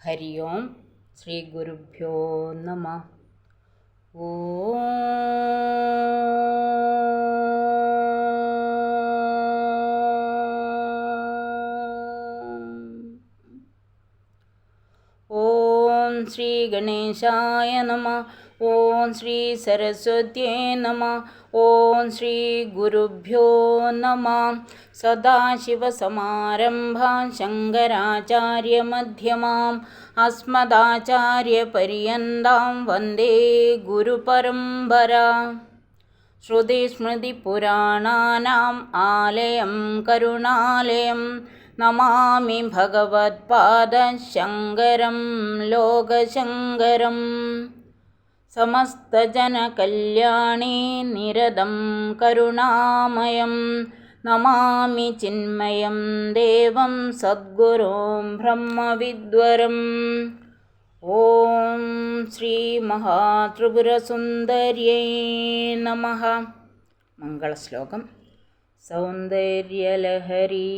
ഹരി ഓം ശ്രീ ഗുരുഭ്യോ നമ ഓം गणेशाय नमः। ॐ श्री सरस्वत्यै नमः। ॐ श्री गुरुभ्यो नमः। सदाशिवसमारम्भां शङ्कराचार्यमध्यमाम् अस्मदाचार्यपर्यन्तां वन्दे गुरुपरम्परा। श्रुतिस्मृतिपुराणानाम् आलयं करुणालयम् नमामि भगवत्पादशङ्करं लोकशङ्करं समस्तजनकल्याणे निरदं करुणामयं। नमामि चिन्मयं देवं सद्गुरुं ब्रह्मविद्वरम् ॐ श्रीमहात्रिपुरसुन्दर्यै नमः। मङ्गलश्लोकम्। സൗന്ദര്യലഹരീ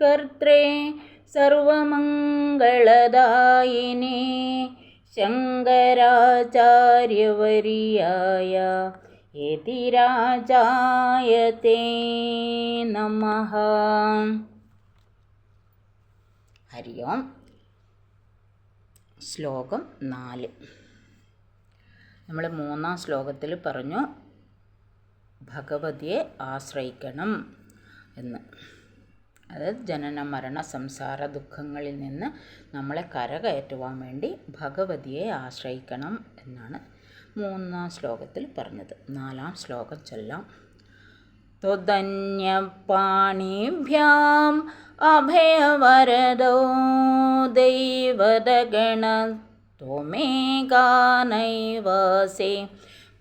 കർത്രേ സർവമംഗളദായിനേ ശങ്കരാചാര്യവര്യായ യതിരാജായത്തെ നമ. ഹരി ഓം ശ്ലോകം നാല്. നമ്മൾ മൂന്നാം ശ്ലോകത്തിൽ പറഞ്ഞു ഭഗവതിയെ ആശ്രയിക്കണം എന്ന്. അതായത് ജനന മരണ സംസാര ദുഃഖങ്ങളിൽ നിന്ന് നമ്മളെ കരകയറ്റുവാൻ വേണ്ടി ഭഗവതിയെ ആശ്രയിക്കണം എന്നാണ് മൂന്നാം ശ്ലോകത്തിൽ പറഞ്ഞത്. നാലാം ശ്ലോകം ചൊല്ലാം. തുതന്യപാണിഭ്യാം അഭയവരദോ ദൈവതഗണ ത്വമേകാനൈവസേ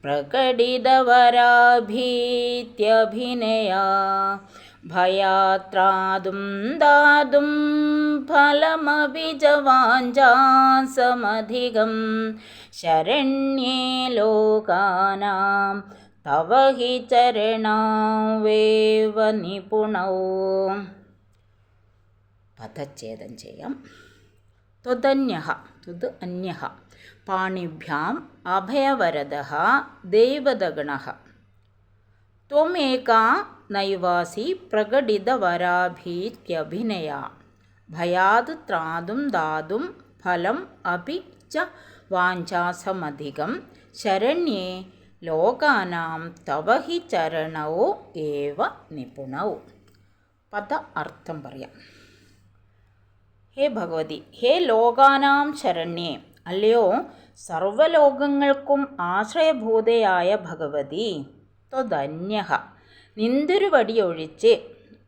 പ്രകടിതവരാഭീത്യഭിനയാ. ഭയാത്രാതും ദാതും ഫലമഭിജവാഞ്ചാസമധികം. ശരണ്യേ ലോകാനാം തവ ഹി ചരണാവേവ നിപുണൗ. പദച്ഛേദം ചെയ്യാം. ത്വതന്യ ത്വത് അന്യ പാണിഭ്യാം അഭയവരദ ദൈവദഗണ ത്വമേകാ നൈവാസി പ്രകടിതവരാഭീത്യഭിനയ. ഭയാത് ത്രാതും ദാതും ഫലം അപി ച വാഞ്ചാസമധികം. ശരണ്യേ ലോകാനാം തവ ഹി ചരണോ ഏവ നിപുണൗ. പദ അർത്ഥം പറയാം. ഹേ ഭഗവതി ഹേ ലോകാനാം ശരണ്യേ. അല്ലയോ സർവലോകങ്ങൾക്കും ആശ്രയഭൂതയായ ഭഗവതി. ത്വധന്യ നിന്തൊരു ഒഴിച്ച്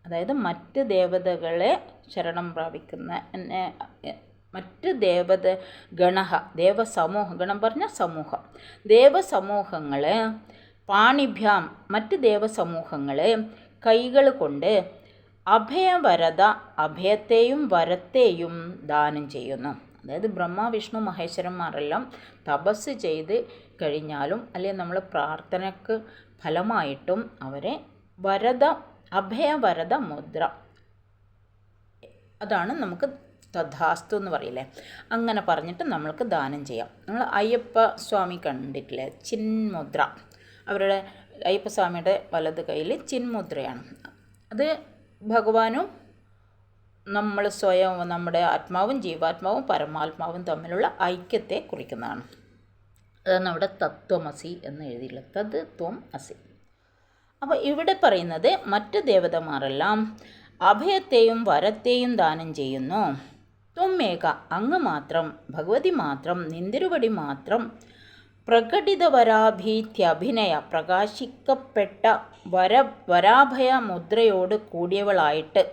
അതായത് മറ്റ് ദേവതകളെ ശരണം പ്രാപിക്കുന്ന എന്നെ മറ്റ് ദേവത ഗണഹ ദേവസമൂഹ ഗണം പറഞ്ഞ സമൂഹം. ദേവസമൂഹങ്ങൾ പാണിഭ്യാം മറ്റ് ദേവസമൂഹങ്ങൾ കൈകൾ കൊണ്ട് അഭയവരത അഭയത്തെയും വരത്തെയും ദാനം ചെയ്യുന്നു. അതായത് ബ്രഹ്മ വിഷ്ണു മഹേശ്വരന്മാരെല്ലാം തപസ് ചെയ്ത് കഴിഞ്ഞാലും അല്ലെങ്കിൽ നമ്മൾ പ്രാർത്ഥനയ്ക്ക് ഫലമായിട്ടും അവരെ വരദ അഭയവരദ മുദ്ര. അതാണ് നമുക്ക് തഥാസ്തു എന്ന് പറയില്ലേ? അങ്ങനെ പറഞ്ഞിട്ട് നമ്മൾക്ക് ദാനം ചെയ്യാം. നമ്മൾ അയ്യപ്പ സ്വാമി കണ്ടിട്ടില്ലേ? ചിന്മുദ്ര. അവരുടെ അയ്യപ്പസ്വാമിയുടെ വലത് കയ്യിൽ ചിന്മുദ്രയാണ്. അത് ഭഗവാനും നമ്മൾ സ്വയം നമ്മുടെ ആത്മാവും ജീവാത്മാവും പരമാത്മാവും തമ്മിലുള്ള ഐക്യത്തെ കുറിക്കുന്നതാണ്. അതാണ് അവിടെ തത്വമസി എന്ന് എഴുതിയിട്ടുള്ളത് തത് ത്വം അസി അപ്പോൾ ഇവിടെ പറയുന്നത് മറ്റ് ദേവതമാരെല്ലാം അഭയത്തെയും വരത്തെയും ദാനം ചെയ്യുന്നു. ത്വമേക അങ്ങ് മാത്രം ഭഗവതി മാത്രം നിന്തിരുവടി മാത്രം പ്രകടിതവരാഭീത്യഭിനയ പ്രകാശിക്കപ്പെട്ട വര വരാഭയ മുദ്രയോട് കൂടിയവളായിട്ട്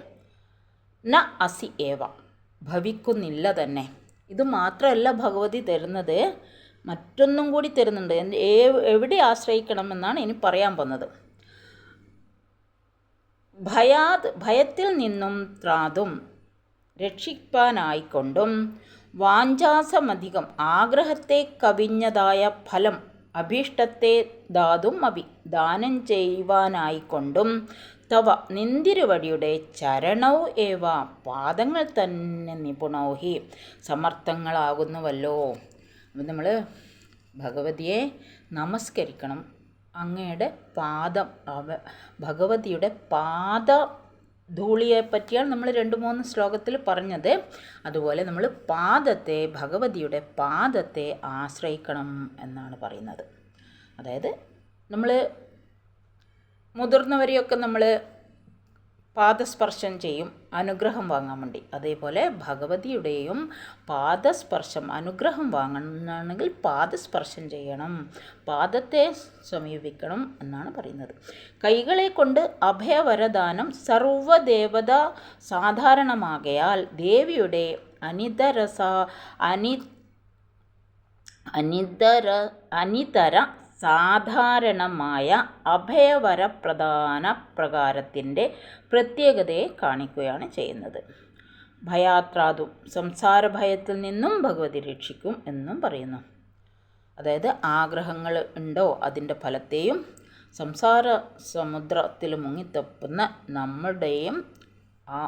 ന അസി ഏവ. ഭവിക്കുന്നില്ല തന്നെ. ഇത് മാത്രമല്ല ഭഗവതി തരുന്നത് മറ്റൊന്നും കൂടി തരുന്നുണ്ട്. എവിടെ ആശ്രയിക്കണമെന്നാണ് ഇനി പറയാൻ പോകുന്നത്. ഭയാത് ഭയത്തിൽ നിന്നും ത്രാതും രക്ഷിപ്പാനായിക്കൊണ്ടും വാഞ്ചാസമധികം ആഗ്രഹത്തെ കവിഞ്ഞതായ ഫലം അഭീഷ്ടത്തെ ദാതും അഭി ദാനം ചെയ്യുവാനായിക്കൊണ്ടും തവ നിന്തിരുവടിയുടെ ചരണൗ ഏവ പാദങ്ങൾ തന്നെ നിപുണോഹി സമർത്ഥങ്ങളാകുന്നുവല്ലോ. അപ്പം നമ്മൾ ഭഗവതിയെ നമസ്കരിക്കണം. അങ്ങയുടെ പാദം അവ ഭഗവതിയുടെ പാദ ധൂളിയെ പറ്റിയാണ് നമ്മൾ രണ്ട് മൂന്ന് ശ്ലോകത്തിൽ പറഞ്ഞത്. അതുപോലെ നമ്മൾ പാദത്തെ ഭഗവതിയുടെ പാദത്തെ ആശ്രയിക്കണം എന്നാണ് പറയുന്നത്. അതായത് നമ്മൾ മുതിർന്നവരെയൊക്കെ നമ്മൾ പാദസ്പർശം ചെയ്യും അനുഗ്രഹം വാങ്ങാൻ വേണ്ടി. അതേപോലെ ഭഗവതിയുടെയും പാദസ്പർശം അനുഗ്രഹം വാങ്ങണമെന്നാണെങ്കിൽ പാദസ്പർശം ചെയ്യണം പാദത്തെ സമീപിക്കണം എന്നാണ് പറയുന്നത്. കൈകളെ കൊണ്ട് അഭയവരദാനം സർവദേവത സാധാരണമാകയാൽ ദേവിയുടെ അനിതരസ അനി അനിതര അനിതര സാധാരണമായ അഭയവരപ്രധാന പ്രകാരത്തിന്റെ പ്രത്യേകതയെ കാണിക്കുകയാണ് ചെയ്യുന്നത്. ഭയാത്രാതും സംസാരഭയത്തിൽ നിന്നും ഭഗവതി രക്ഷിക്കും എന്നും പറയുന്നു. അതായത് ആഗ്രഹങ്ങൾ ഉണ്ടോ അതിന്റെ ഫലത്തെയും സംസാര സമുദ്രത്തിൽ മുങ്ങിത്തപ്പുന്ന നമ്മുടെയും ആ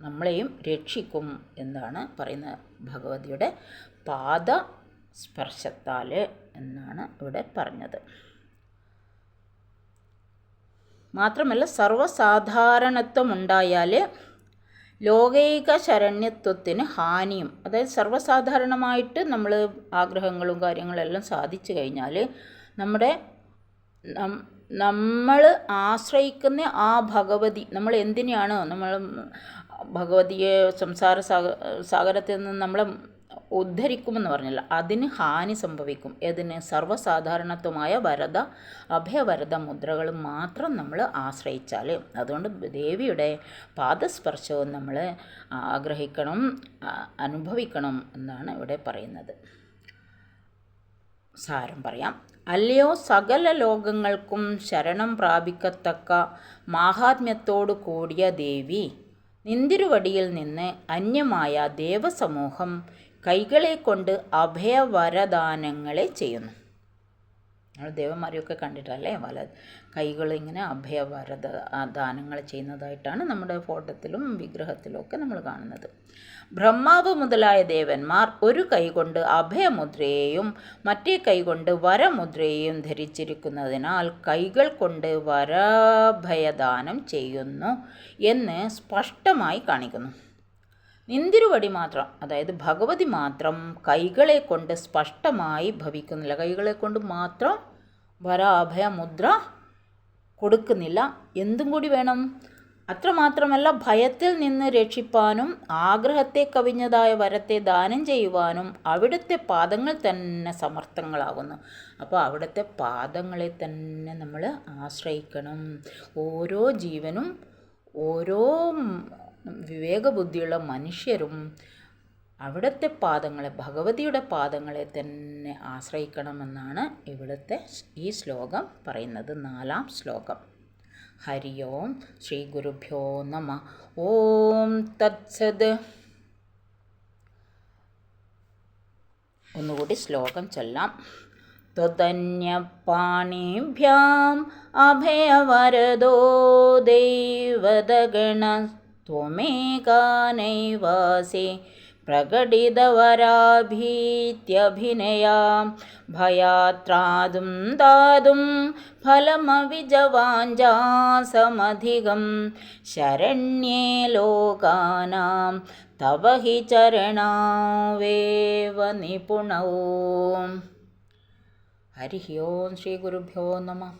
നമ്മളെയും രക്ഷിക്കും എന്നാണ് പറയുന്നത് ഭഗവതിയുടെ പാദ സ്പർശത്താൽ എന്നാണ് ഇവിടെ പറഞ്ഞത്. മാത്രമല്ല സർവസാധാരണത്വം ഉണ്ടായാൽ ലോകൈക ശരണ്യത്വത്തിന് ഹാനിയും അതായത് സർവസാധാരണമായിട്ട് നമ്മൾ ആഗ്രഹങ്ങളും കാര്യങ്ങളെല്ലാം സാധിച്ചു കഴിഞ്ഞാൽ നമ്മുടെ നമ്മൾ ആശ്രയിക്കുന്ന ആ ഭഗവതി നമ്മൾ എന്തിനെയാണോ നമ്മൾ ഭഗവതിയെ സംസാര സാഗരത്തിൽ നിന്ന് നമ്മളെ ഉദ്ധരിക്കുമെന്ന് പറഞ്ഞില്ല. അതിന് ഹാനി സംഭവിക്കും. ഇതിന് സർവസാധാരണത്വമായ വരത അഭയവരത മുദ്രകൾ മാത്രം നമ്മൾ ആശ്രയിച്ചാൽ അതുകൊണ്ട് ദേവിയുടെ പാദസ്പർശവും നമ്മൾ ആഗ്രഹിക്കണം അനുഭവിക്കണം എന്നാണ് ഇവിടെ പറയുന്നത്. സാരം പറയാം. അല്ലയോ സകല ലോകങ്ങൾക്കും ശരണം പ്രാപിക്കത്തക്ക മാഹാത്മ്യത്തോടു കൂടിയ ദേവി നിന്തിരുവടിയിൽ നിന്ന് അന്യമായ ദേവസമൂഹം കൈകളെ കൊണ്ട് അഭയവരദാനങ്ങളെ ചെയ്യുന്നു. നമ്മൾ ദേവന്മാരെയൊക്കെ കണ്ടിട്ടല്ലേ? വല കൈകൾ ഇങ്ങനെ അഭയവരദ ദാനങ്ങൾ ചെയ്യുന്നതായിട്ടാണ് നമ്മുടെ ഫോട്ടത്തിലും വിഗ്രഹത്തിലും ഒക്കെ നമ്മൾ കാണുന്നത്. ബ്രഹ്മാവ് മുതലായ ദേവന്മാർ ഒരു കൈകൊണ്ട് അഭയമുദ്രയെയും മറ്റേ കൈകൊണ്ട് വരമുദ്രയെയും ധരിച്ചിരിക്കുന്നതിനാൽ കൈകൾ കൊണ്ട് വരഭയദാനം ചെയ്യുന്നു എന്ന് സ്പഷ്ടമായി കാണിക്കുന്നു. നിന്തിരുവടി മാത്രം അതായത് ഭഗവതി മാത്രം കൈകളെ കൊണ്ട് സ്പഷ്ടമായി ഭവിക്കുന്നില്ല. കൈകളെ കൊണ്ട് മാത്രം വരാഭയ മുദ്ര കൊടുക്കുന്നില്ല. എന്തും കൂടി വേണം. അത്രമാത്രമല്ല ഭയത്തിൽ നിന്ന് രക്ഷിപ്പാനും ആഗ്രഹത്തെ കവിഞ്ഞതായ വരത്തെ ദാനം ചെയ്യുവാനും അവിടുത്തെ പാദങ്ങൾ തന്നെ സമർത്ഥങ്ങളാകുന്നു. അപ്പോൾ അവിടുത്തെ പാദങ്ങളെ തന്നെ നമ്മൾ ആശ്രയിക്കണം. ഓരോ ജീവനും ഓരോ വിവേകബുദ്ധിയുള്ള മനുഷ്യരും അവിടുത്തെ പാദങ്ങളെ ഭഗവതിയുടെ പാദങ്ങളെ തന്നെ ആശ്രയിക്കണമെന്നാണ് ഇവിടുത്തെ ഈ ശ്ലോകം പറയുന്നത്. നാലാം ശ്ലോകം. ഹരി ഓം ശ്രീ ഗുരുഭ്യോ നമ. ഓം തത്സത്. ഒന്നുകൂടി ശ്ലോകം ചൊല്ലാം. ത്വതന്യപാണിഭ്യാം അഭയവരദോ ദൈവതഗണ. त्वमेका नैवासि प्रकटितवराभीत्यभिनया भयात्रादुं दातुं फलमविजवाञ्जासमधिगं शरण्ये लोकानां तव हि चरणावेव निपुणौ हरिः ओं श्रीगुरुभ्यो नमः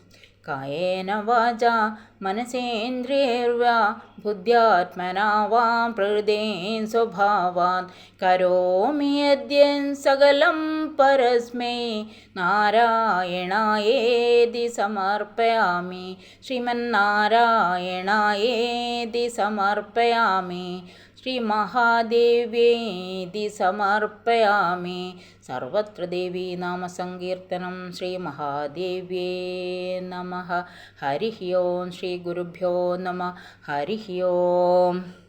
कायेन वाचा मनसेन्द्रियैर्वा बुद्ध्यात्मना वां प्रहृदेन् स्वभावान्। करोमि यद्यन् सकलं परस्मै। नारायणायेति समर्पयामि। श्रीमन्नारायणायेति समर्पयामि ശ്രീമഹാദേവ്യേതി സമർപ്പയാമി. സർവത്ര ദേവീ നാമസങ്കീർത്തനം ശ്രീമഹാദേവ്യേ നമ. ഹരി ഓം ശ്രീ ഗുരുഭ്യോ നമ. ഹരി ഓം.